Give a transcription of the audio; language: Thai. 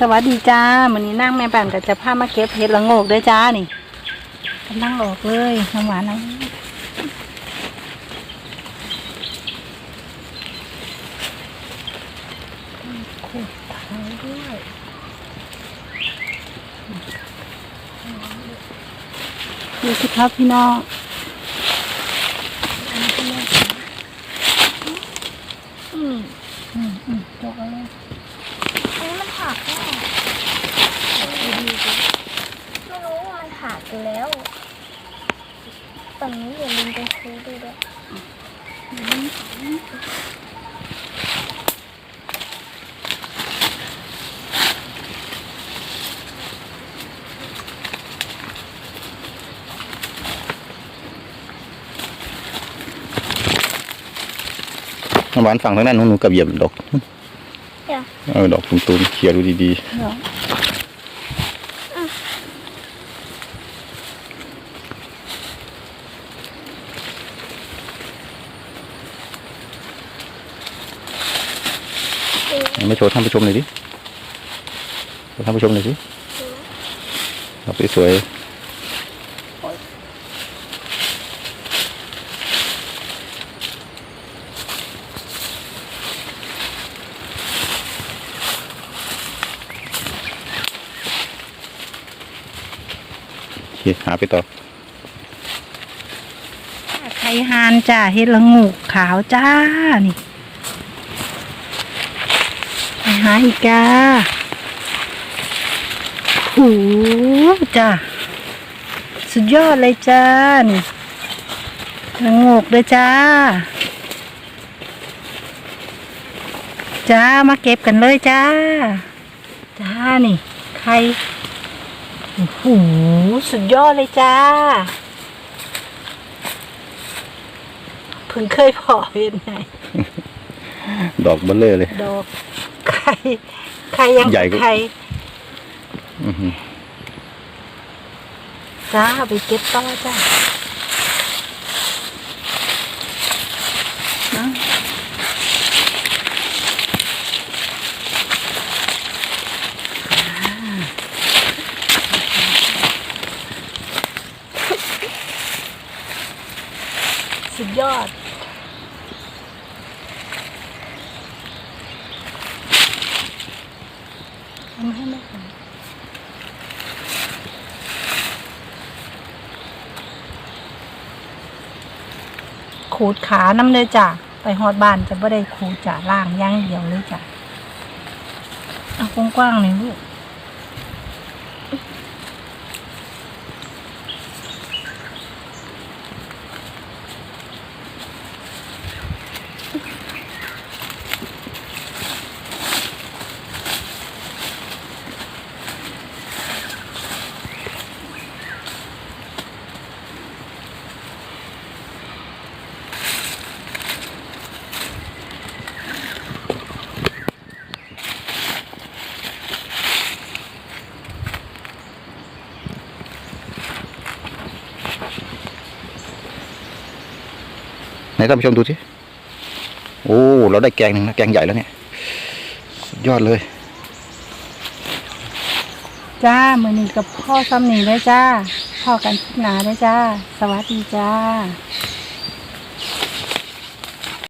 สวัสดีจ้าวันนี้นั่งแม่บ้านก็จะพามาเก็บเห็ดละโงกด้วยจ้านี่กำลังออกเลยน้ำหวานนะขูดเท้าด้วยดูสิครับพี่น้องอืมอืมอืมจกเอาเลย อันนี้มันหักแน่ไม่รู้ว่ามันหักอยู่ แล้วฝั่งนี้อย่าลืมไปซื้อดูด้วยน้ำหวานฝั่งทางนั้นหนูกับเหยียบดอกเดี๋ยวเออ ดอกตุ่มๆเคลียร์ดูดีเดี๋ยวซื้อๆ ไม่โชว์ท่านผู้ชมหน่อยดิโชว์ท่านผู้ชมหน่อยดิดอกสวยคหาไปต่อไข่ฮานจ้าเห็ดละงกขาวจ้านี่ หาอีกาหูจ้าสุดยอดเลยจ้านี่ละโงกเลยจ้า จ้ามาเก็บกันเลยจ้า จ้านี่ไข่โอ้โหสุดยอดเลยจ้าเพิ่งเคยพอเห็นไงดอกเบลเลอร์เลย ดอก ไข่ไข่ยังใหญ่กว่า ไข่อื้อหือจ้าไปเก็บต่อจ้าเอาสุดยอด ทำให้ไม่หายขูดขาน้ำเลยจ้ะ ไปหอดบ้านจะไม่ได้ขูดจ้ะล่างย่างเดียวเลยจ้ะเอากว้างๆหน่อยลูก ไหนท่านผู้ชมดูสิโอ้เราได้แกงหนึ่งนะแกงใหญ่แล้วเนี่ยยอดเลย จ้ามือหนีกับพ่อซ้ำหนีได้จ้าพ่อกันหนาได้จ้า สวัสดีจ้า